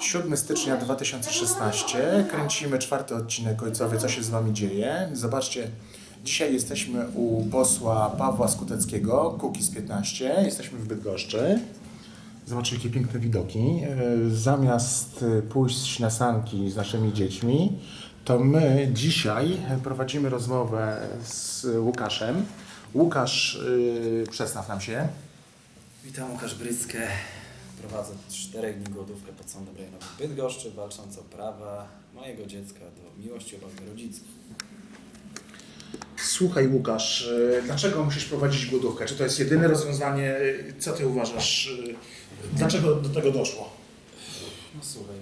7 stycznia 2016. Kręcimy czwarty odcinek Ojcowie, co się z Wami dzieje. Zobaczcie, dzisiaj jesteśmy u posła Pawła Skuteckiego, Kukiz 15. Jesteśmy w Bydgoszczy. Zobaczcie, jakie piękne widoki. E, Zamiast e, pójść na sanki z naszymi dziećmi, to my dzisiaj prowadzimy rozmowę z Łukaszem. Łukasz, yy, przedstaw nam się. Witam Łukasz Bryckę. Prowadzę czterech dni głodówkę pod sądem rejonowym Bydgoszczy, walcząc o prawa mojego dziecka do miłości obojga rodziców. Słuchaj Łukasz, e, dlaczego musisz prowadzić głodówkę? Czy to jest jedyne rozwiązanie? Co ty uważasz? e, Dlaczego do tego doszło? No słuchaj,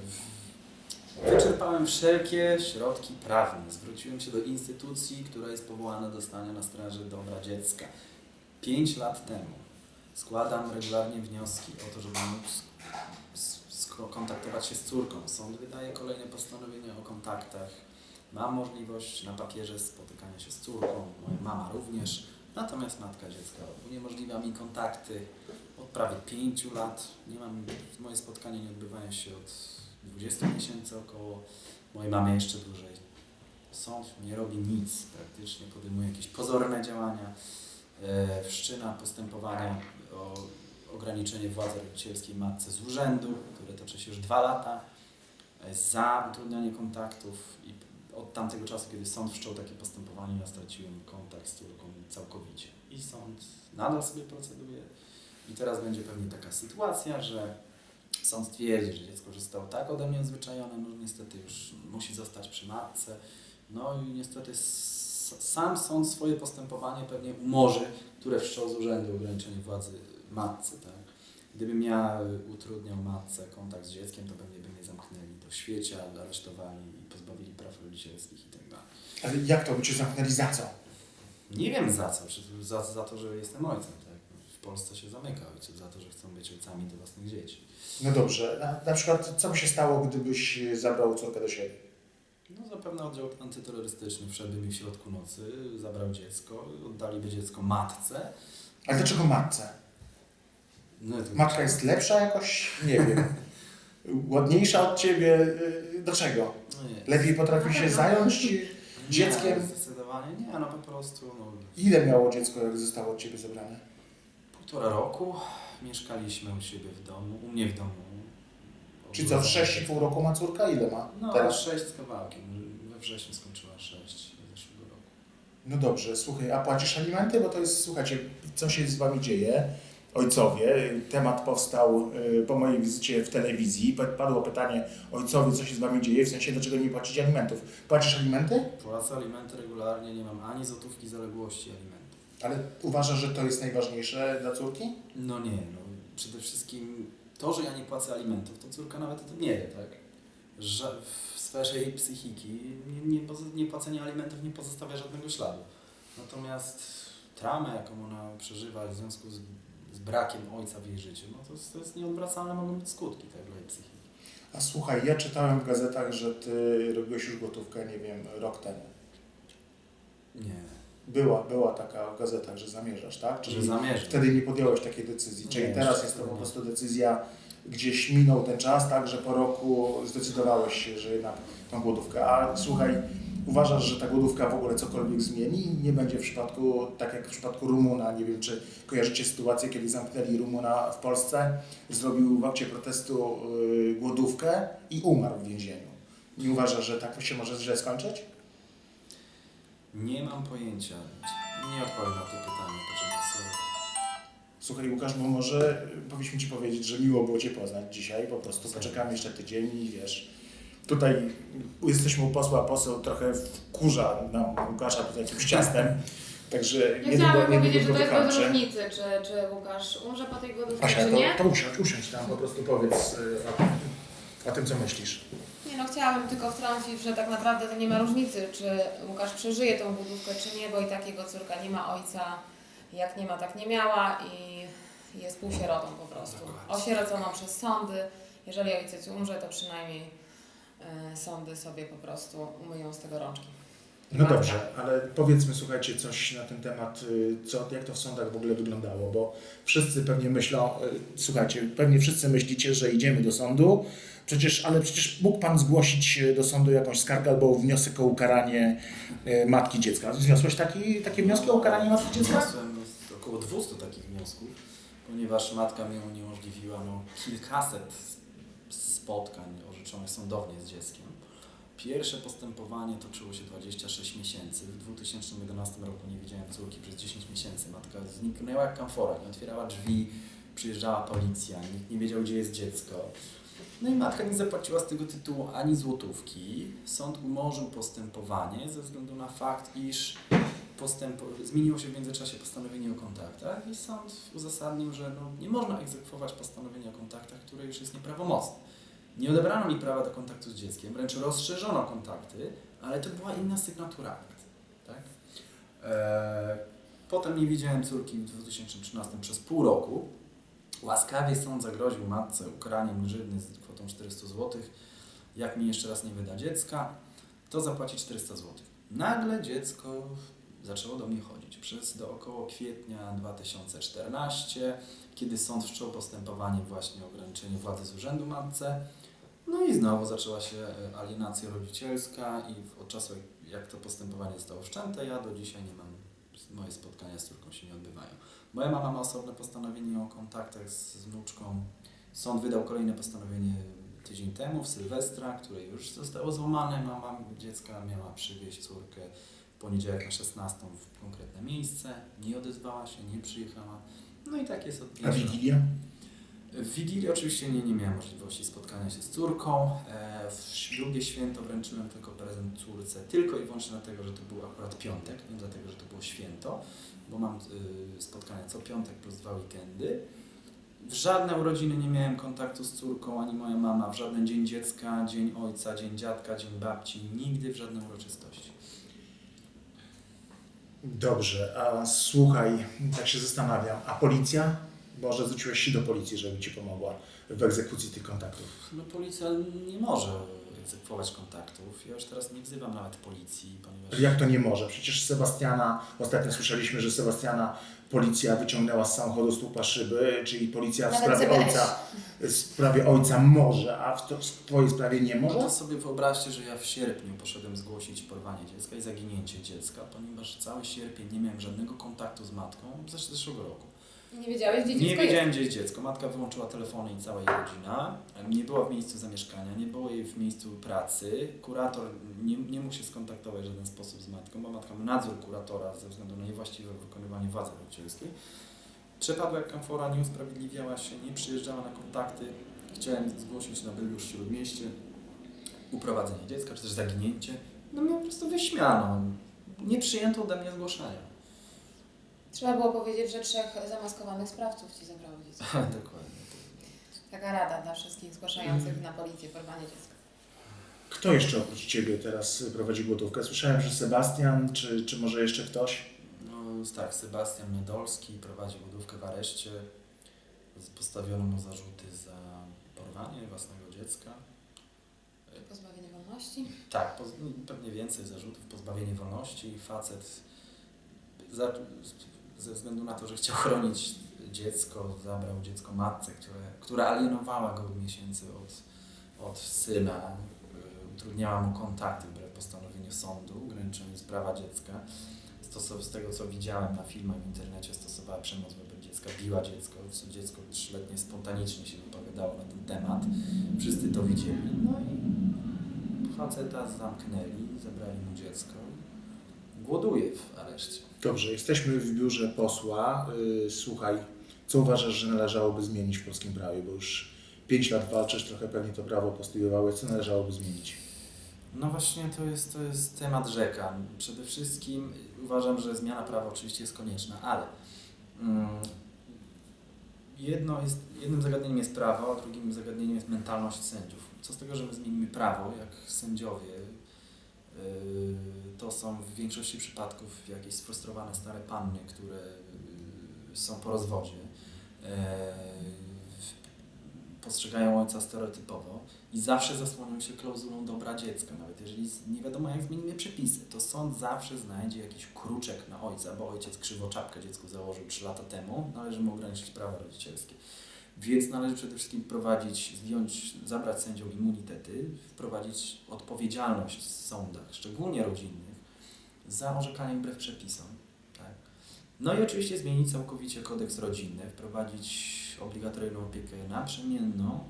wyczerpałem wszelkie środki prawne. Zwróciłem się do instytucji, która jest powołana do stania na straży dobra dziecka. Pięć lat temu składam regularnie wnioski o to, żeby sk- kontaktować się z córką. Sąd wydaje kolejne postanowienia o kontaktach. Mam możliwość na papierze spotykania się z córką, moja mama również. Natomiast matka dziecka uniemożliwia mi kontakty od prawie pięciu lat. Nie mam, moje spotkania nie odbywają się od 20 miesięcy około. Mojej mamie jeszcze dłużej. Sąd nie robi nic praktycznie, podejmuje jakieś pozorne działania, e, wszczyna postępowania o ograniczenie władzy rodzicielskiej matce z urzędu, które toczy się już dwa lata, za utrudnianie kontaktów i od tamtego czasu, kiedy sąd wszczął takie postępowanie, ja straciłem kontakt z córką całkowicie. I sąd nadal sobie proceduje. I teraz będzie pewnie taka sytuacja, że sąd stwierdzi, że dziecko zostało tak ode mnie odzwyczajone, no niestety już musi zostać przy matce. No i niestety sam sąd swoje postępowanie pewnie umorzy, które wszczął z urzędu ograniczenie władzy matce. Tak? Gdybym ja y, utrudniał matce kontakt z dzieckiem, to pewnie by mnie zamknęli do świecia, aresztowali i pozbawili praw rodzicielskich i tak dalej. Ale jak to by cię zamknęli za co? Nie wiem za co, za, za to, że jestem ojcem. Tak? W Polsce się zamyka ojców za to, że chcą być ojcami do własnych dzieci. No dobrze, na, na przykład co by się stało, gdybyś zabrał córkę do siebie? No zapewne oddział antyterrorystyczny wszedłby mi w środku nocy, zabrał dziecko, oddaliby dziecko matce. Ale dlaczego matce? No, to Matka jest lepsza jakoś? Nie wiem. Ładniejsza od ciebie? Y, Dlaczego? No. Lepiej potrafi się zająć? dzieckiem? Nie, zdecydowanie nie, no po prostu no, Ile miało dziecko, jak zostało od ciebie zabrane? półtora roku mieszkaliśmy u siebie w domu, u mnie w domu. Czy co, w 6,5 roku ma córka? Ile ma No, teraz? sześć z kawałkiem. We wrześniu skończyła sześć zeszłego roku. No dobrze, słuchaj, a płacisz alimenty? Bo to jest, słuchajcie, co się z wami dzieje? Ojcowie, temat powstał y, po mojej wizycie w telewizji. Pa- Padło pytanie, ojcowie, co się z wami dzieje? W sensie, dlaczego nie płacicie alimentów? Płacisz alimenty? Płacę alimenty regularnie, nie mam ani złotówki zaległości alimentów. Ale uważasz, że to jest najważniejsze dla córki? No nie, no przede wszystkim to, że ja nie płacę alimentów, to córka nawet o tym nie wie, tak? Że w sferze jej psychiki nie, nie, nie płacenie alimentów nie pozostawia żadnego śladu. Natomiast traumę, jaką ona przeżywa w związku z, z brakiem ojca w jej życiu, no to, jest- to jest nieodwracalne, mogą być skutki tak, dla jej psychiki. A słuchaj, ja czytałem w gazetach, że ty robiłeś już gotówkę, nie wiem, rok temu. Nie, Była, była taka w gazetach, że zamierzasz, tak? że zamierzam. Wtedy nie podjąłeś takiej decyzji. Czyli Nie, teraz jest to po prostu decyzja, gdzieś minął ten czas, tak, że po roku zdecydowałeś się, że jednak tą głodówkę. A słuchaj, uważasz, że ta głodówka w ogóle cokolwiek zmieni? Nie będzie w przypadku, tak jak w przypadku Rumuna, nie wiem, czy kojarzycie sytuację, kiedy zamknęli Rumuna w Polsce, zrobił w akcie protestu yy, głodówkę i umarł w więzieniu. Nie uważasz, że tak się może źle skończyć? Nie mam pojęcia. Nie odpowiem na to pytanie, poczekaj sobie. Słuchaj Łukasz, bo może powinniśmy Ci powiedzieć, że miło było Cię poznać dzisiaj, po prostu poczekamy jeszcze tydzień i wiesz, tutaj jesteśmy u posła, poseł trochę wkurza nam Łukasza tutaj jakimś ciastem, także Ja niedługo, chciałabym powiedzieć, że to jest bez różnicy, czy, czy Łukasz umrze po tej głodówce, Asia, czy to, nie. to usiądź, usiądź tam, po prostu powiedz y, o, o tym, co myślisz. No, chciałabym tylko wtrącić, że tak naprawdę to nie ma różnicy, czy Łukasz przeżyje tą głodówkę, czy nie, bo i tak jego córka nie ma ojca, jak nie ma, tak nie miała i jest półsierotą po prostu. Osieroconą przez sądy. Jeżeli ojciec umrze, to przynajmniej e, sądy sobie po prostu umyją z tego rączki. No dobrze, ale powiedzmy, słuchajcie, coś na ten temat, y, co, jak to w sądach w ogóle wyglądało, bo wszyscy pewnie myślą, y, słuchajcie, pewnie wszyscy myślicie, że idziemy do sądu, przecież, ale przecież mógł Pan zgłosić do sądu jakąś skargę albo wniosek o ukaranie y, matki dziecka. Zniosłeś taki, takie wnioski o ukaranie matki dziecka? Wniosłem około 200 takich wniosków, ponieważ matka mi uniemożliwiła no, kilkaset spotkań orzeczonych sądownie z dzieckiem. Pierwsze postępowanie toczyło się 26 miesięcy. W 2011 roku nie widziałem córki przez 10 miesięcy. Matka zniknęła jak kamfora, nie otwierała drzwi, przyjeżdżała policja, nikt nie wiedział, gdzie jest dziecko. No i matka nie zapłaciła z tego tytułu ani złotówki. Sąd umorzył postępowanie ze względu na fakt, iż postęp... zmieniło się w międzyczasie postanowienie o kontaktach i sąd uzasadnił, że no, nie można egzekwować postanowienia o kontaktach, które już jest nieprawomocne. Nie odebrano mi prawa do kontaktu z dzieckiem, wręcz rozszerzono kontakty, ale to była inna sygnatura akt. Tak? Eee, potem nie widziałem córki w 2013 przez pół roku. Łaskawie sąd zagroził matce ukaraniem grzywny z kwotą 400 zł. Jak mi jeszcze raz nie wyda dziecka, to zapłaci 400 zł. Nagle dziecko zaczęło do mnie chodzić. Przez do około kwietnia 2014, kiedy sąd wszczął postępowanie właśnie o ograniczeniu władzy z urzędu matce. No i znowu zaczęła się e, alienacja rodzicielska i od czasu jak- to postępowanie zostało wszczęte, ja do dzisiaj nie mam, moje spotkania z córką się nie odbywają. Moja mama ma osobne postanowienie o kontaktach z, wnuczką. Sąd wydał kolejne postanowienie tydzień temu, w Sylwestra, które już zostało złamane. Mama dziecka miała przywieźć córkę w poniedziałek na 16 w konkretne miejsce. Nie odezwała się, nie przyjechała. No i tak jest od A. Wigilia? W Wigilii oczywiście nie, nie miałem możliwości spotkania się z córką. E, W drugie święto wręczyłem tylko prezent córce, tylko i wyłącznie dlatego, że to był akurat piątek, nie dlatego, że to było święto, bo mam y, spotkania co piątek plus dwa weekendy. W żadne urodziny nie miałem kontaktu z córką, ani moja mama, w żaden dzień dziecka, dzień ojca, dzień dziadka, dzień babci, nigdy w żadnej uroczystości. Dobrze, a słuchaj, tak się zastanawiam, a policja? Może zwróciłeś się do policji, żeby Ci pomogła w egzekucji tych kontaktów. No policja nie może egzekwować kontaktów. Ja już teraz nie wzywam nawet policji, ponieważ... Jak to nie może? Przecież Sebastiana, ostatnio słyszeliśmy, że Sebastiana policja wyciągnęła z samochodu słupa szyby, czyli policja w Nawet sprawie ojca, w sprawie ojca może, a w, to, w Twojej sprawie nie No może? to sobie wyobraźcie, że ja w sierpniu poszedłem zgłosić porwanie dziecka i zaginięcie dziecka, ponieważ cały sierpień nie miałem żadnego kontaktu z matką z zesz- zeszłego roku. Nie wiedziałeś, gdzie Nie dziecko wiedziałem, gdzie jest dziecko. Matka wyłączyła telefony i cała jej rodzina. Nie była w miejscu zamieszkania, nie było jej w miejscu pracy. Kurator nie, nie mógł się skontaktować w żaden sposób z matką, bo matka ma nadzór kuratora ze względu na niewłaściwe wykonywanie władzy rodzicielskiej. Przepadła jak kamfora, nie usprawiedliwiała się, nie przyjeżdżała na kontakty. Chciałem zgłosić na Bydgoszcz Śródmieście uprowadzenie dziecka, czy też zaginięcie. No mnie po prostu wyśmiano. Nie przyjęto ode mnie zgłoszenia. Trzeba było powiedzieć, że trzech zamaskowanych sprawców Ci zabrało dziecko. Dokładnie. Taka rada dla wszystkich zgłaszających na policję porwanie dziecka. Kto jeszcze oprócz Ciebie teraz prowadzi głodówkę? Słyszałem, że Sebastian, czy, czy może jeszcze ktoś? No tak, Sebastian Miedolski prowadzi budówkę w areszcie. Z- Postawiono mu zarzuty za porwanie własnego dziecka. Pozbawienie wolności. Tak, poz- no, pewnie więcej zarzutów, pozbawienie wolności. Facet za, ze względu na to, że chciał chronić dziecko, zabrał dziecko matce, które, która alienowała go od miesięcy od, od syna, y, utrudniała mu kontakty wbrew postanowieniu sądu, granicząc prawa dziecka. Stosow, z tego co widziałem na filmach w internecie, stosowała przemoc wobec dziecka, biła dziecko, co dziecko trzyletnie spontanicznie się wypowiadało na ten temat. Wszyscy to widzieli. No i faceta zamknęli, zabrali mu dziecko. Głoduje w areszcie. Dobrze, jesteśmy w biurze posła. Yy, słuchaj, co uważasz, że należałoby zmienić w polskim prawie? Bo już 5 lat walczysz, trochę pewnie to prawo postudiowałeś. Co należałoby zmienić? No właśnie to jest, to jest temat rzeka. Przede wszystkim uważam, że zmiana prawa oczywiście jest konieczna, ale mm, jedno jest, jednym zagadnieniem jest prawo, a drugim zagadnieniem jest mentalność sędziów. Co z tego, że my zmienimy prawo, jak sędziowie to są w większości przypadków jakieś sfrustrowane stare panny, które yy, są po rozwodzie. Yy, postrzegają ojca stereotypowo i zawsze zasłonią się klauzulą dobra dziecka, nawet jeżeli nie wiadomo jak zmienimy przepisy, to sąd zawsze znajdzie jakiś kruczek na ojca, bo ojciec krzywo czapkę dziecku założył 3 lata temu, należy mu ograniczyć prawa rodzicielskie. Więc należy przede wszystkim wprowadzić, zdjąć, zabrać sędziom immunitety, wprowadzić odpowiedzialność w sądach, szczególnie rodzinnych, za orzekanie wbrew przepisom. Tak? No i oczywiście zmienić całkowicie kodeks rodzinny, wprowadzić obligatoryjną opiekę naprzemienną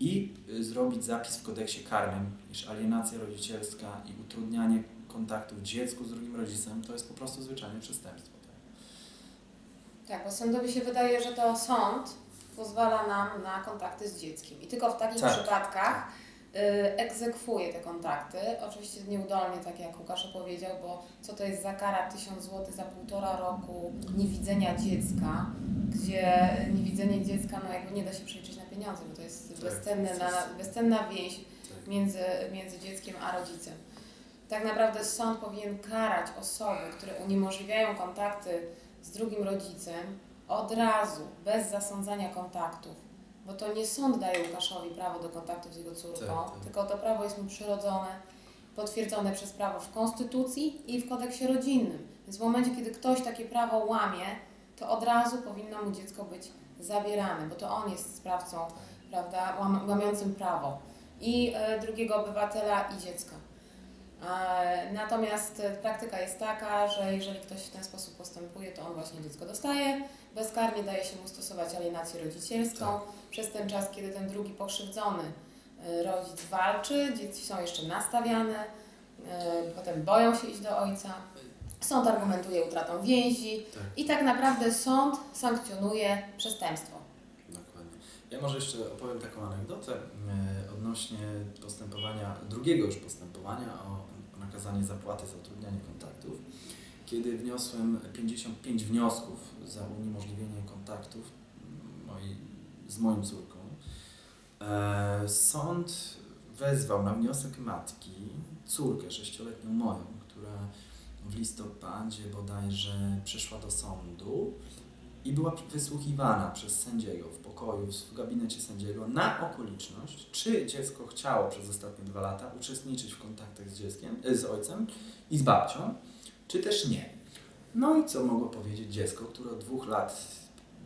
i y, zrobić zapis w kodeksie karnym, iż alienacja rodzicielska i utrudnianie kontaktów dziecku z drugim rodzicem to jest po prostu zwyczajne przestępstwo. Tak? Tak, bo sądowi się wydaje, że to sąd pozwala nam na kontakty z dzieckiem. I tylko w takich Tak, przypadkach y, egzekwuje te kontakty. Oczywiście nieudolnie, tak jak Łukasz powiedział, bo co to jest za kara 1000 zł za półtora roku niewidzenia dziecka, gdzie niewidzenie dziecka no jakby nie da się przeliczyć na pieniądze, bo to jest Tak, bezcenne, to na, jest- bezcenna więź Tak. między, między dzieckiem a rodzicem. Tak naprawdę sąd powinien karać osoby, które uniemożliwiają kontakty z drugim rodzicem od razu, bez zasądzania kontaktów. Bo to nie sąd daje Łukaszowi prawo do kontaktów z jego córką, Tak, tak. tylko to prawo jest mu przyrodzone, potwierdzone przez prawo w Konstytucji i w kodeksie rodzinnym. Więc w momencie, kiedy ktoś takie prawo łamie, to od razu powinno mu dziecko być zabierane, bo to on jest sprawcą, prawda, łam, łamiącym prawo i e, drugiego obywatela i dziecka. E, Natomiast praktyka jest taka, że jeżeli ktoś w ten sposób postępuje, to on właśnie dziecko dostaje. Bezkarnie daje się mu stosować alienację rodzicielską. Tak. Przez ten czas, kiedy ten drugi pokrzywdzony e, rodzic walczy, dzieci są jeszcze nastawiane, e, potem boją się iść do ojca. Sąd argumentuje utratą więzi Tak. i tak naprawdę sąd sankcjonuje przestępstwo. Dokładnie. Ja może jeszcze opowiem taką anegdotę odnośnie postępowania, drugiego już postępowania o nakazanie zapłaty za utrudnianie kontaktów. Kiedy wniosłem 55 wniosków za uniemożliwienie kontaktów moi, z moją córką, e, sąd wezwał na wniosek matki córkę sześcioletnią moją, która w listopadzie bodajże przyszła do sądu i była wysłuchiwana przez sędziego w pokoju, w gabinecie sędziego na okoliczność, czy dziecko chciało przez ostatnie dwa lata uczestniczyć w kontaktach z dzieckiem, e, z ojcem i z babcią, czy też nie. No i co mogło powiedzieć dziecko, które od dwóch lat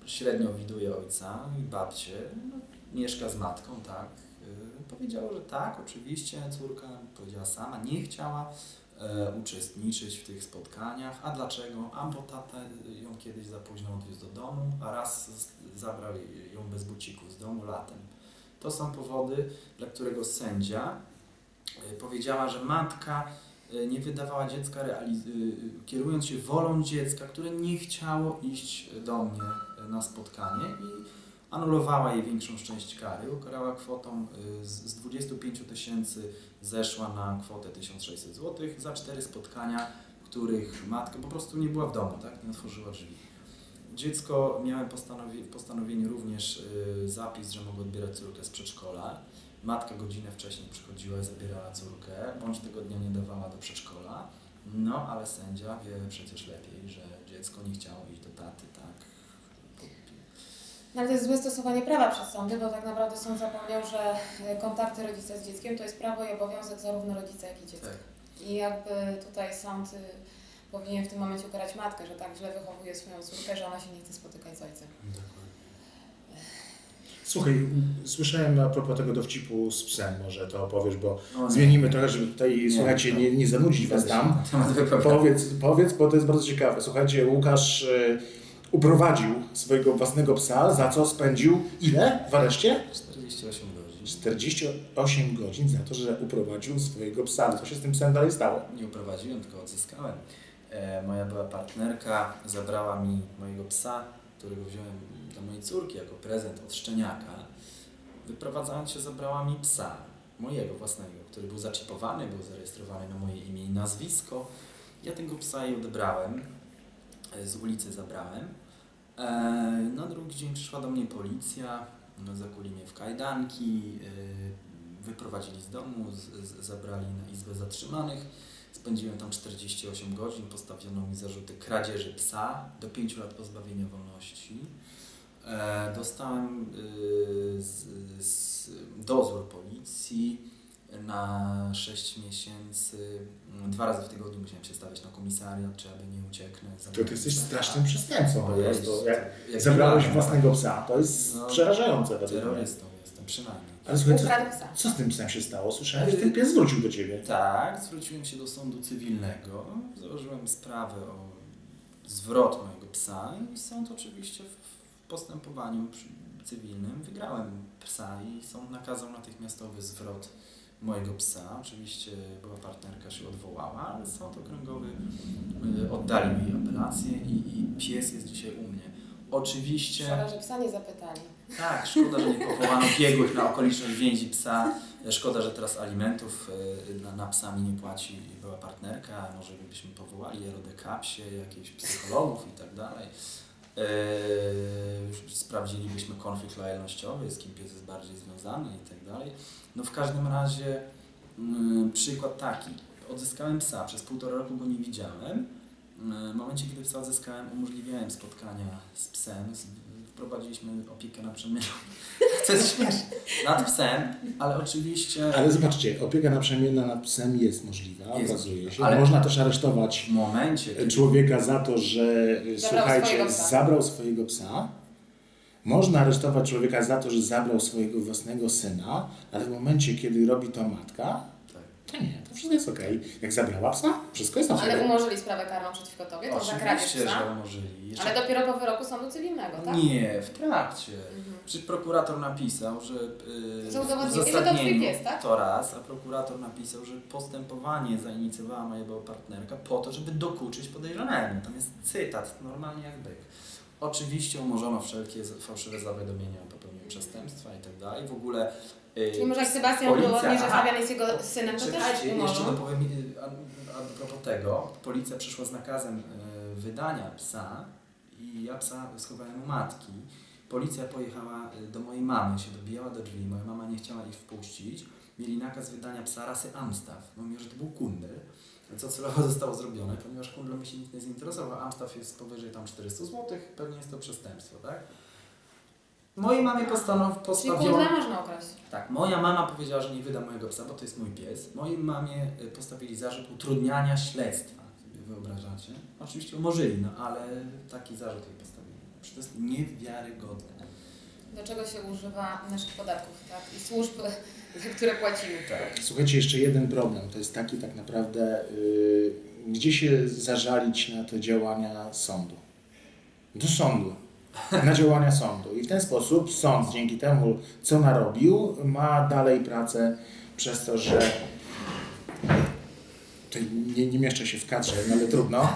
średnio widuje ojca i babcię, no, mieszka z matką, tak. Yy, powiedziało, że tak, oczywiście, córka powiedziała sama, nie chciała uczestniczyć w tych spotkaniach. A dlaczego? A bo tata ją kiedyś za późno odwiózł do domu, a raz zabrał ją bez bucików z domu latem. To są powody, dla którego sędzia e, powiedziała, że matka e, nie wydawała dziecka e, kierując się wolą dziecka, które nie chciało iść do mnie e, na spotkanie i anulowała jej większą część kary, ukarała kwotą y, z z 25 tysięcy zeszła na kwotę 1600 zł za cztery spotkania, których matka po prostu nie była w domu, tak? nie otworzyła drzwi. Dziecko postanowi- w postanowieniu również y, zapis, że mogę odbierać córkę z przedszkola. Matka godzinę wcześniej przychodziła i zabierała córkę, bądź tego dnia nie dawała do przedszkola. No, ale sędzia wie przecież lepiej, że dziecko nie chciało iść do taty, ale to jest złe stosowanie prawa przez sądy, bo tak naprawdę sąd zapomniał, że e, kontakty rodzica z dzieckiem to jest prawo i obowiązek zarówno rodzica, jak i dziecka. Tak. I jakby tutaj sąd y, powinien w tym momencie ukarać matkę, że tak źle wychowuje swoją córkę, że ona się nie chce spotykać z ojcem. Słuchaj, słyszałem a propos tego dowcipu z psem, może to opowiesz, bo No, nie. zmienimy trochę, żeby tutaj, Nie, słuchajcie, to- nie, nie zanudzić Was tam. na. Powiedz, powiedz, bo to jest bardzo ciekawe. Słuchajcie, Łukasz e, uprowadził swojego własnego psa, za co spędził ile w areszcie? 48 godzin. 48 godzin za to, że uprowadził swojego psa. Co się z tym psem dalej stało? Nie uprowadziłem, tylko odzyskałem. E, moja była partnerka zabrała mi mojego psa, którego wziąłem dla mojej córki jako prezent od szczeniaka. Wyprowadzając się zabrała mi psa, mojego własnego, który był zaczipowany, był zarejestrowany na moje imię i nazwisko. Ja tego psa jej odebrałem, e, z ulicy zabrałem. E, na drugi dzień przyszła do mnie policja, no, zakuli mnie w kajdanki, e, wyprowadzili z domu, z, z, zabrali na izbę zatrzymanych. Spędziłem tam 48 godzin, postawiono mi zarzuty kradzieży psa do 5 lat pozbawienia wolności E, dostałem y, z, z, dozór policji na 6 miesięcy. Mm, Dwa razy w tygodniu musiałem się stawiać na komisariat, czy aby nie ucieknę. To ty jesteś strasznym przestępcą po Jest, prostu. Jak jak zabrałeś własnego psa, to jest No, przerażające. Terrorystą jestem, przynajmniej. Ale słuchaj, co, co z tym psem się stało? Słyszałem, że ten pies wrócił do ciebie. Tak, zwróciłem się do sądu cywilnego, założyłem sprawę o zwrot mojego psa i sąd oczywiście w postępowaniu cywilnym wygrałem psa i sąd nakazał natychmiastowy zwrot mojego psa. Oczywiście była partnerka się odwołała, ale sąd okręgowy y, oddalił jej apelację i, i pies jest dzisiaj u mnie. Oczywiście... Szkoda, że psa nie zapytali. Tak, szkoda, że nie powołano biegłych na okoliczność więzi psa. Szkoda, że teraz alimentów e, na, na psa mi nie płaci była partnerka. Może byśmy powołali RODK-psie, jakichś psychologów i tak dalej. E, Sprawdzilibyśmy konflikt lojalnościowy, z kim pies jest bardziej związany i tak dalej. No w każdym razie mm, przykład taki. Odzyskałem psa, przez półtora roku go nie widziałem. W momencie, kiedy psa odzyskałem, umożliwiałem spotkania z psem. Z- Wprowadziliśmy opiekę naprzemienną. To jest śmieszne. Nad psem, ale oczywiście Ale zobaczcie, opieka naprzemienna nad psem jest możliwa, Jest okazuje się. ale- Można też aresztować w momencie, kiedy człowieka za to, że y, Zabrał słuchajcie, swojego zabrał swojego psa. Można aresztować człowieka za to, że zabrał swojego własnego syna, ale w momencie, kiedy robi to matka, Tak. to nie, to wszystko jest okej. Jak zabrała psa, wszystko jest Ale okej. umorzyli sprawę karną przeciwko tobie, to za kradzież Oczywiście, że psa. umorzyli. Jeszcze- Ale dopiero po wyroku sądu cywilnego, tak? Nie, w trakcie. Mhm. Przecież prokurator napisał, że yy, Że udowodnili, że to twój pies, tak? to raz, a prokurator napisał, że postępowanie zainicjowała mojego partnerka po to, żeby dokuczyć podejrzanemu. Tam jest cytat, normalnie jak byk. Oczywiście umorzono wszelkie fałszywe zawiadomienia o przestępstwa i tak dalej. W ogóle yy, Czyli może jak Sebastian Policja, udowodni, że. Fabian jest jego synem, to też Czekajcie, jeszcze dopowiem y, a, a propos tego. Policja przyszła z nakazem y, wydania psa i ja psa schowałem u matki. Policja pojechała y, do mojej mamy, się dobijała do drzwi, moja mama nie chciała ich wpuścić. Mieli nakaz wydania psa rasy Amstaff, mimo że to był kundel, co celowo zostało zrobione, ponieważ kundlem mi się nikt nie zainteresował. Amstaff jest powyżej tam 400 zł, pewnie jest to przestępstwo, tak? Mojej mamie postanow, Czyli kundla można okraść. Tak, moja mama powiedziała, że nie wyda mojego psa, bo to jest mój pies. Mojej mamie y, postawili zarzut utrudniania śledztwa, sobie wyobrażacie. Oczywiście umorzyli, no ale taki zarzut jej postawili. Przecież to jest niewiarygodne. Do czego się używa naszych podatków, tak? I służb, za które płacimy. Tak. Słuchajcie, jeszcze jeden problem. To jest taki tak naprawdę, yy, gdzie się zażalić na te działania sądu? Do sądu. Na działania sądu. I w ten sposób sąd dzięki temu, co narobił, ma dalej pracę przez to, że tutaj nie, nie mieszczę się w kadrze, no ale trudno.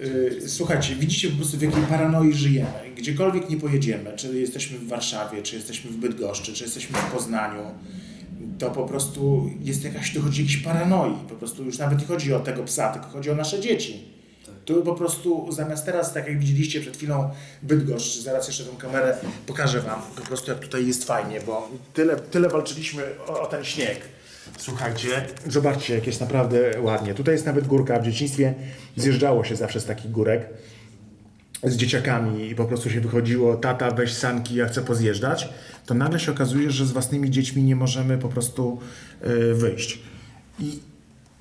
Yy, Słuchajcie, widzicie po prostu w jakiej paranoi żyjemy. Gdziekolwiek nie pojedziemy, czy jesteśmy w Warszawie, czy jesteśmy w Bydgoszczy, czy jesteśmy w Poznaniu, to po prostu jest jakaś, dochodzi jakiejś paranoi. Po prostu już nawet nie chodzi o tego psa, tylko chodzi o nasze dzieci. Tu po prostu zamiast teraz, tak jak widzieliście przed chwilą Bydgoszcz, zaraz jeszcze tą kamerę pokażę Wam, po prostu jak tutaj jest fajnie, bo tyle, tyle walczyliśmy o, o ten śnieg. Słuchajcie, zobaczcie jak jest naprawdę ładnie. Tutaj jest nawet górka, w dzieciństwie zjeżdżało się zawsze z takich górek z dzieciakami i po prostu się wychodziło, tata weź sanki, ja chcę pozjeżdżać, to nagle się okazuje, że z własnymi dziećmi nie możemy po prostu y, wyjść. I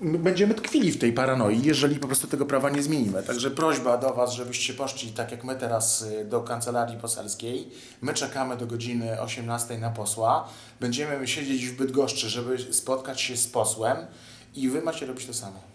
będziemy tkwili w tej paranoi, jeżeli po prostu tego prawa nie zmienimy. Także prośba do Was, żebyście poszli tak jak my teraz y, do kancelarii poselskiej. My czekamy do godziny 18 na posła. Będziemy siedzieć w Bydgoszczy, żeby spotkać się z posłem i Wy macie robić to samo.